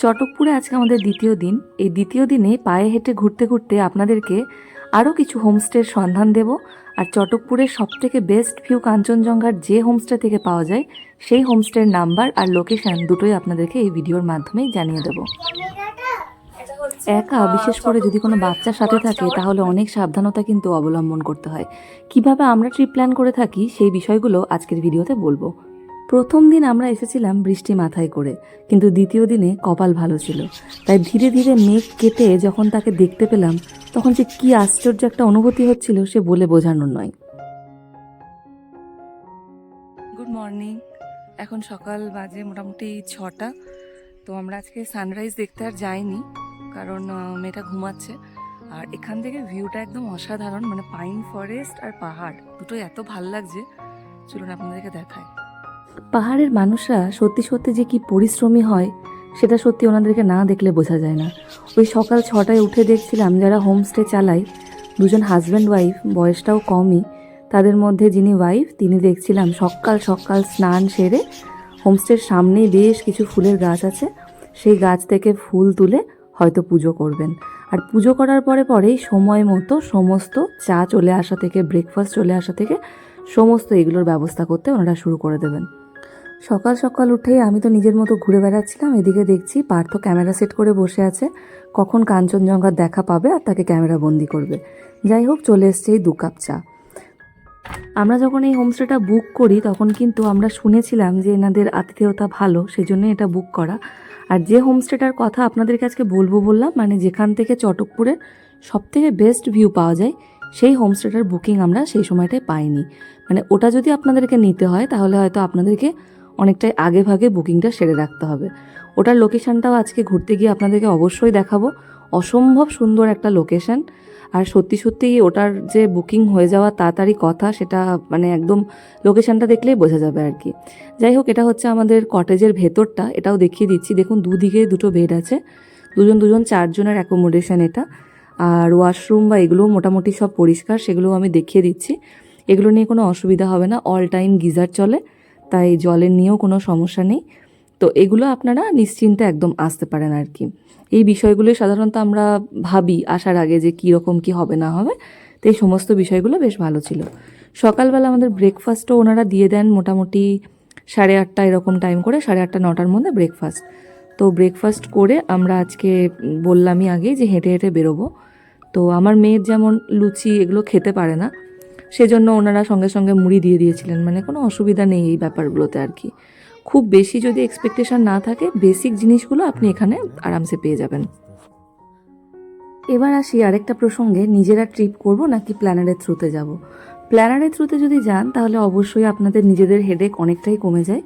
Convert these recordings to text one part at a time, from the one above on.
চটকপুরে আজকে আমাদের দ্বিতীয় দিন। এই দ্বিতীয় দিনে পায়ে হেঁটে ঘুরতে ঘুরতে আপনাদেরকে আরও কিছু হোমস্টের সন্ধান দেব। আর চটকপুরের সবথেকে বেস্ট ভিউ কাঞ্চনজঙ্ঘার যে হোমস্টে থেকে পাওয়া যায়, সেই হোমস্টের নাম্বার আর লোকেশন দুটোই আপনাদেরকে এই ভিডিওর মাধ্যমেই জানিয়ে দেবো। একা, বিশেষ করে যদি কোনো বাচ্চার সাথে থাকে, তাহলে অনেক সাবধানতা কিন্তু অবলম্বন করতে হয়। কীভাবে আমরা ট্রিপ প্ল্যান করে থাকি, সেই বিষয়গুলো আজকের ভিডিওতে বলব। প্রথম দিন আমরা এসেছিলাম বৃষ্টি মাথায় করে, কিন্তু দ্বিতীয় দিনে কপাল ভালো ছিল। তাই ধীরে ধীরে মেঘ কেটে যখন তাকে দেখতে পেলাম, তখন যে কি আশ্চর্য একটা অনুভূতি হচ্ছিল সে বলে বোঝানোর নয়। গুড মর্নিং এখন সকাল বাজে মোটামুটি ছটা, তো আমরা আজকে সানরাইজ দেখতে আর যাইনি, কারণ মেয়েটা ঘুমাচ্ছে। আর এখান থেকে ভিউটা একদম অসাধারণ মানে পাইন ফরেস্ট আর পাহাড়, দুটোই এত ভালো লাগছে। চলুন আপনাদেরকে দেখায় পাহাড়ের মানুষরা সত্যি সত্যি যে কি পরিশ্রমী হয়, সেটা সত্যি ওনাদেরকে না দেখলে বোঝা যায় না। ওই সকাল ছটায় উঠে দেখছিলাম যারা হোমস্টে চালায়, দুজন হাজব্যান্ড ওয়াইফ বয়সটাও কমই, তাদের মধ্যে যিনি ওয়াইফ তিনি দেখছিলাম সকাল সকাল স্নান সেরে হোমস্টের সামনেই বেশ কিছু ফুলের গাছ আছে, সেই গাছ থেকে ফুল তুলে হয়তো পুজো করবেন। আর পুজো করার পরে পরেই সময় মতো সমস্ত চা চলে আসা থেকে ব্রেকফাস্ট চলে আসা থেকে সমস্ত এগুলোর ব্যবস্থা করতে ওনারা শুরু করে দেবেন। সকাল সকাল উঠেই আমি তো নিজের মতো ঘুরে বেড়াচ্ছিলাম, এদিকে দেখছি পার্থ ক্যামেরা সেট করে বসে আছে। কখন কাঞ্চনজঙ্ঘার দেখা পাবে আর তাকে ক্যামেরা বন্দি করবে। যাই হোক, চলে এসছে এই দু কাপ চা। আমরা যখন এই হোমস্টেটা বুক করি, তখন কিন্তু আমরা শুনেছিলাম যে এনাদের আতিথেয়তা ভালো সেই সেজন্য এটা বুক করা। আর যে হোমস্টেটার কথা আপনাদেরকে আজকে বলব বললাম মানে যেখান থেকে চটকপুরের সব থেকে বেস্ট ভিউ পাওয়া যায়, সেই হোমস্টেটার বুকিং আমরা সেই সময়টায় পাইনি। মানে ওটা যদি আপনাদেরকে নিতে হয়, তাহলে হয়তো আপনাদেরকে অনেকটাই আগে ভাগে বুকিংটা সেরে রাখতে হবে। ওটার লোকেশনটাও আজকে ঘুরতে গিয়ে আপনাদেরকে অবশ্যই দেখাবো। অসম্ভব সুন্দর একটা লোকেশন। আর সত্যি সত্যি ওটার যে বুকিং হয়ে যাওয়া তাড়াতাড়ি কথা সেটা মানে একদম লোকেশনটা দেখলেই বোঝা যাবে আর কি। যাই হোক, এটা হচ্ছে আমাদের কটেজের ভেতরটা। এটাও দেখিয়ে দিচ্ছি। দেখুন, দুদিকে দুটো বেড আছে। দুজন দুজন চারজনের অ্যাকোমোডেশন এটা। আর ওয়াশরুম বা এগুলোও মোটামুটি সব পরিষ্কার, সেগুলোও আমি দেখিয়ে দিচ্ছি। এগুলো নিয়ে কোনো অসুবিধা হবে না। অল টাইম গিজার চলে। তাই জলের নিয়েও কোনো সমস্যা নেই। তো এগুলো আপনারা নিশ্চিন্তে একদম আসতে পারেন আর কি এই বিষয়গুলো সাধারণত আমরা ভাবি আসার আগে যে কী রকম, কী হবে, না হবে। তো এই সমস্ত বিষয়গুলো বেশ ভালো ছিল। সকালবেলা আমাদের ব্রেকফাস্টও ওনারা দিয়ে দেন মোটামুটি সাড়ে আটটা এরকম টাইম করে, সাড়ে আটটা, নটার মধ্যে ব্রেকফাস্ট তো ব্রেকফাস্ট করে আমরা আজকে বললামই আগেই যে হেঁটে হেঁটে বেরোবো। তো আমার মেয়ের যেমন লুচি এগুলো খেতে পারে না সেজন্য ওনারা সঙ্গে সঙ্গে মুড়ি দিয়ে দিয়েছিলেন। মানে কোনো অসুবিধা নেই এই ব্যাপারগুলোতে আর কি। খুব বেশি যদি এক্সপেকটেশন না থাকে বেসিক জিনিসগুলো আপনি এখানে আরামসে পেয়ে যাবেন। এবার আসি আরেকটা প্রসঙ্গে নিজেরা ট্রিপ করব নাকি প্ল্যানারের থ্রুতে যাব? প্ল্যানারের থ্রুতে যদি যান তাহলে অবশ্যই আপনাদের নিজেদের হেডেক অনেকটাই কমে যায়।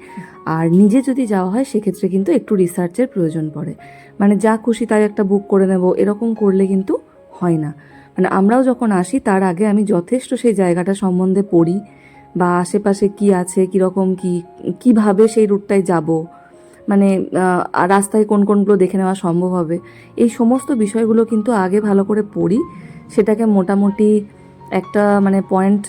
আর নিজে যদি যাওয়া হয় সেক্ষেত্রে কিন্তু একটু রিসার্চের প্রয়োজন পড়ে। মানে যা খুশি তাই একটা বুক করে নেব এরকম করলে কিন্তু হয় না। মানে আমরাও যখন আসি, তার আগে আমি যথেষ্ট সেই জায়গাটা সম্বন্ধে পড়ি, বা আশেপাশে কি আছে, কীরকম কি, কীভাবে সেই রুটটায় যাব মানে রাস্তায় কোন কোনগুলো দেখে নেওয়া সম্ভব হবে, এই সমস্ত বিষয়গুলো কিন্তু আগে ভালো করে পড়ি, সেটাকে মোটামুটি একটা মানে পয়েন্ট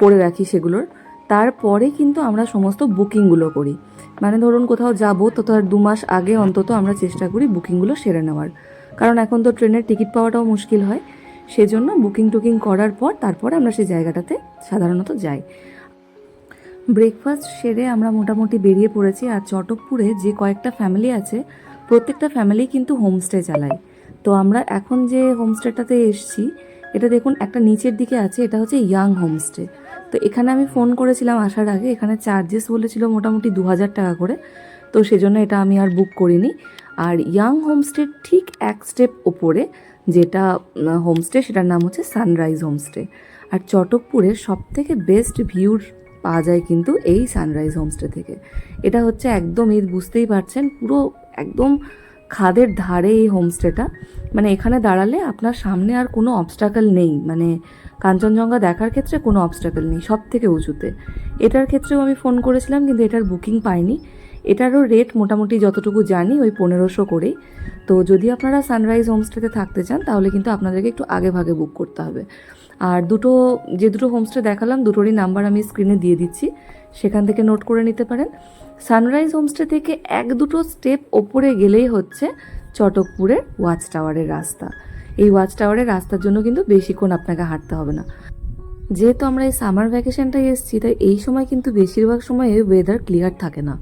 করে রাখি সেগুলোর, তারপরে কিন্তু আমরা সমস্ত বুকিংগুলো করি মানে ধরুন কোথাও যাব, তো তার দু মাস আগে অন্তত আমরা চেষ্টা করি বুকিংগুলো সেরে নেওয়ার, কারণ এখন তো ট্রেনের টিকিট পাওয়াটাও মুশকিল হয় সেজন্য বুকিং টুকিং করার পর তারপরে আমরা সেই জায়গাটাতে সাধারণত যাই। ব্রেকফাস্ট সেরে আমরা মোটামুটি বেরিয়ে পড়েছি আর চটকপুরে যে কয়েকটা ফ্যামিলি আছে, প্রত্যেকটা ফ্যামিলি কিন্তু হোমস্টে চালায়। তো আমরা এখন যে হোমস্টেটাতে এসছি, এটা দেখুন একটা নিচের দিকে আছে, এটা হচ্ছে ইয়াং হোমস্টে। তো এখানে আমি ফোন করেছিলাম আসার আগে, এখানে চার্জেস বলেছিল মোটামুটি দু হাজার টাকা করে। তো সেজন্য এটা আমি আর বুক করিনি। আর ইয়াং হোমস্টের ঠিক এক স্টেপ ওপরে যেটা হোমস্টে সেটার নাম হচ্ছে সানরাইজ হোমস্টে আর চটকপুরের সব থেকে বেস্ট ভিউর পাওয়া যায় কিন্তু এই সানরাইজ হোমস্টে থেকে। এটা হচ্ছে একদম, এই বুঝতেই পারছেন, পুরো একদম খাদের ধারে এই হোমস্টেটা মানে এখানে দাঁড়ালে আপনার সামনে আর কোনো অবস্টাকেল নেই। মানে কাঞ্চনজঙ্ঘা দেখার ক্ষেত্রে কোনো অবস্টাকেল নেই সব থেকে উঁচুতে। এটার ক্ষেত্রেও আমি ফোন করেছিলাম, কিন্তু এটার বুকিং পাইনি। এটারও রেট মোটামুটি যতটুকু জানি, ওই পনেরোশো করেই। তো যদি আপনারা সানরাইজ হোমস্টেতে থাকতে চান, তাহলে কিন্তু আপনাদেরকে একটু আগে ভাগে বুক করতে হবে। আর দুটো, যে দুটো হোমস্টে দেখালাম, দুটোরই নাম্বার আমি স্ক্রিনে দিয়ে দিচ্ছি। সেখান থেকে নোট করে নিতে পারেন। সানরাইজ হোমস্টে থেকে এক দুটো স্টেপ ওপরে গেলেই হচ্ছে চটকপুরের ওয়াচ টাওয়ারের রাস্তা। এই ওয়াচ টাওয়ারের রাস্তার জন্য কিন্তু বেশিক্ষণ আপনাকে হাঁটতে হবে না। যেহেতু আমরা এই সামার ভ্যাকেশনটাই এসেছি, তাই এই সময় কিন্তু বেশিরভাগ সময়ে ওয়েদার ক্লিয়ার থাকে না।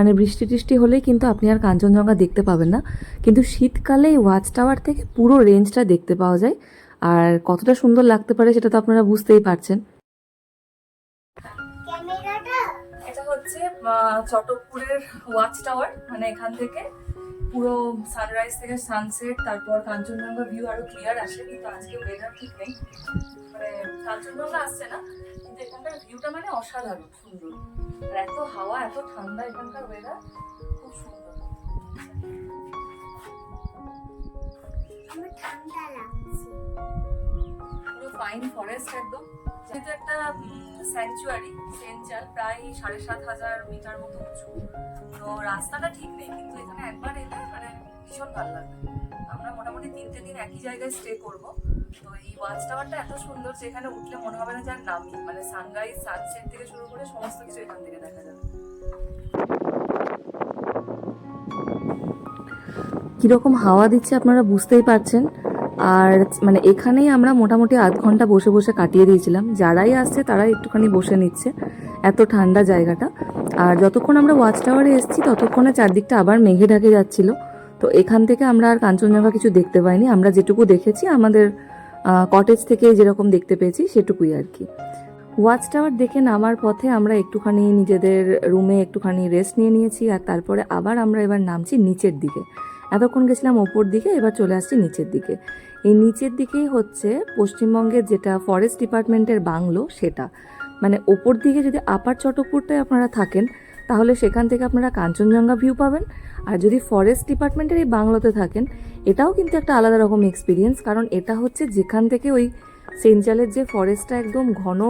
মানে বৃষ্টি টিষ্টি হলেই কিন্তু আপনি আর কাঞ্চনজঙ্ঘা দেখতে পাবেন না। কিন্তু শীতকালে এই ওয়াচ টাওয়ার থেকে পুরো রেঞ্জটা দেখতে পাওয়া যায়। আর কতটা সুন্দর লাগতে পারে সেটা তো আপনারা বুঝতেই পারছেন। এটা হচ্ছে চটকপুরের ওয়াচ টাওয়ার। মানে এখান থেকে পুরো সানরাইজ থেকে সানসেট তারপর কাঞ্চনজঙ্ঘা ভিউ আরও ক্লিয়ার আসে। কিন্তু আজকে ওয়েদার ঠিক নেই। মানে কাঞ্চনজঙ্ঘা আসছে না কিন্তু এখানকার ভিউটা মানে অসাধারণ সুন্দর। আর এত হাওয়া এত ঠান্ডা এখানকার ওয়েদার খুব সুন্দর। পুরো ফাইন ফরেস্ট একদম। যেহেতু একটা স্যাংচুয়ারি সেঞ্চাল প্রায় সাড়ে সাত হাজার মিটার মতো উঁচু। তো রাস্তাটা ঠিক নেই কিন্তু এখানে একবার এলে মানে ভীষণ ভালো লাগবে। আমরা মোটামুটি তিনটে দিন একই জায়গায় স্টে করব। তো এই এত সুন্দর যে এখানে উঠলে মনে হবে না নামি। মানে সানরাইজ সানসেট থেকে শুরু করে সমস্ত কিছু এখান থেকে দেখা যাবে। কীরকম হাওয়া দিচ্ছে আপনারা বুঝতেই পারছেন। আর মানে এখানেই আমরা মোটামুটি আধ ঘণ্টা বসে বসে কাটিয়ে দিয়েছিলাম। যারাই আসছে তারা একটুখানি বসে নিচ্ছে এত ঠান্ডা জায়গাটা। আর যতক্ষণ আমরা ওয়াচ টাওয়ারে এসেছি ততক্ষণে চারদিকটা আবার মেঘে ঢাকে যাচ্ছিল। তো এখান থেকে আমরা আর কাঞ্চনজঙ্ঘা কিছু দেখতে পাইনি। আমরা যেটুকু দেখেছি আমাদের কটেজ থেকে যেরকম দেখতে পেয়েছি সেটুকুই আর কি। ওয়াচ টাওয়ার দেখে নামার পথে আমরা একটুখানি নিজেদের রুমে একটুখানি রেস্ট নিয়ে নিয়েছি আর তারপরে আবার আমরা এবার নামছি নিচের দিকে। এতক্ষণ গেছিলাম ওপর দিকে, এবার চলে আসছি নিচের দিকে। এই নিচের দিকেই হচ্ছে পশ্চিমবঙ্গের যেটা ফরেস্ট ডিপার্টমেন্টের বাংলো সেটা। মানে ওপর দিকে যদি আপার চটকপুরটায় আপনারা থাকেন, তাহলে সেখান থেকে আপনারা কাঞ্চনজঙ্ঘা ভিউ পাবেন। আর যদি ফরেস্ট ডিপার্টমেন্টের এই বাংলোতে থাকেন এটাও কিন্তু একটা আলাদা রকম এক্সপিরিয়েন্স কারণ এটা হচ্ছে যেখান থেকে ওই সেঞ্চালের যে ফরেস্টটা একদম ঘন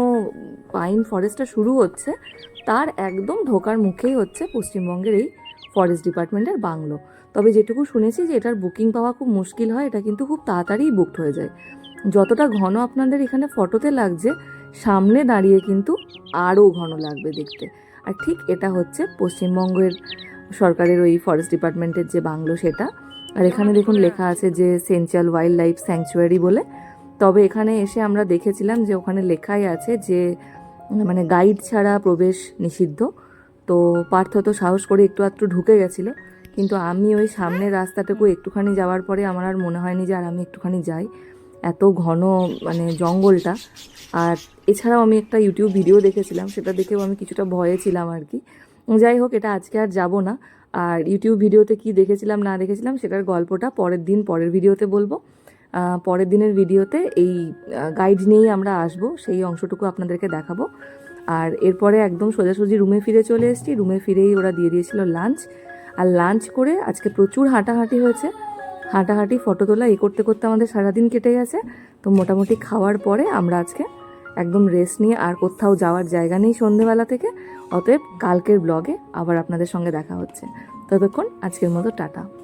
পাইন ফরেস্টটা শুরু হচ্ছে, তার একদম ঢোকার মুখেই হচ্ছে পশ্চিমবঙ্গের এই ফরেস্ট ডিপার্টমেন্টের বাংলো। তবে যেটুকু শুনেছি যে এটার বুকিং পাওয়া খুব মুশকিল হয়, এটা কিন্তু খুব তাড়াতাড়ি বুকড হয়ে যায়। যতটা ঘন আপনাদের এখানে ফটোতে লাগছে, সামনে দাঁড়িয়ে কিন্তু আরও ঘন লাগবে দেখতে। আর ঠিক এটা হচ্ছে পশ্চিমবঙ্গের সরকারের ওই ফরেস্ট ডিপার্টমেন্টের যে বাংলো সেটা আর এখানে দেখুন লেখা আছে যে সেন্ট্রাল ওয়াইল্ড লাইফ স্যাংচুয়ারি বলে। তবে এখানে এসে আমরা দেখেছিলাম যে ওখানে লেখাই আছে যে মানে গাইড ছাড়া প্রবেশ নিষিদ্ধ। তো পার্থ তো সাহস করে একটু আধটু ঢুকে গেছিল। কিন্তু আমি ওই সামনের রাস্তাটুকু একটুখানি যাওয়ার পরে আমার আর মনে হয়নি যে আর আমি একটুখানি যাই। এত ঘন মানে জঙ্গলটা। আর এছাড়াও আমি একটা ইউটিউব ভিডিও দেখেছিলাম, সেটা দেখেও আমি কিছুটা ভয়ে ছিলাম আর কি। যাই হোক, এটা আজকে আর যাব না। আর ইউটিউব ভিডিওতে কি দেখেছিলাম, না দেখেছিলাম, সেটার গল্পটা পরের দিন, পরের ভিডিওতে বলব। পরের দিনের ভিডিওতে এই গাইড নিয়েই আমরা আসব, সেই অংশটুকু আপনাদেরকে দেখাবো। আর এরপরে একদম সোজাসুজি রুমে ফিরে চলে এসেছি। রুমে ফিরেই ওরা দিয়ে দিয়েছিল লাঞ্চ আর লাঞ্চ করে আজকে প্রচুর হাঁটাহাঁটি হয়েছে। হাঁটাহাঁটি ফটো তোলা, এ করতে করতে আমাদের সারাদিন কেটে গেছে। তো মোটামুটি খাওয়ার পরে আমরা আজকে একদম রেস্ট নিয়ে আর কোথাও যাওয়ার জায়গা নেই সন্ধেবেলা থেকে। অতএব কালকের ব্লগে আবার আপনাদের সঙ্গে দেখা হচ্ছে। ততক্ষণ আজকের মতো, টাটা।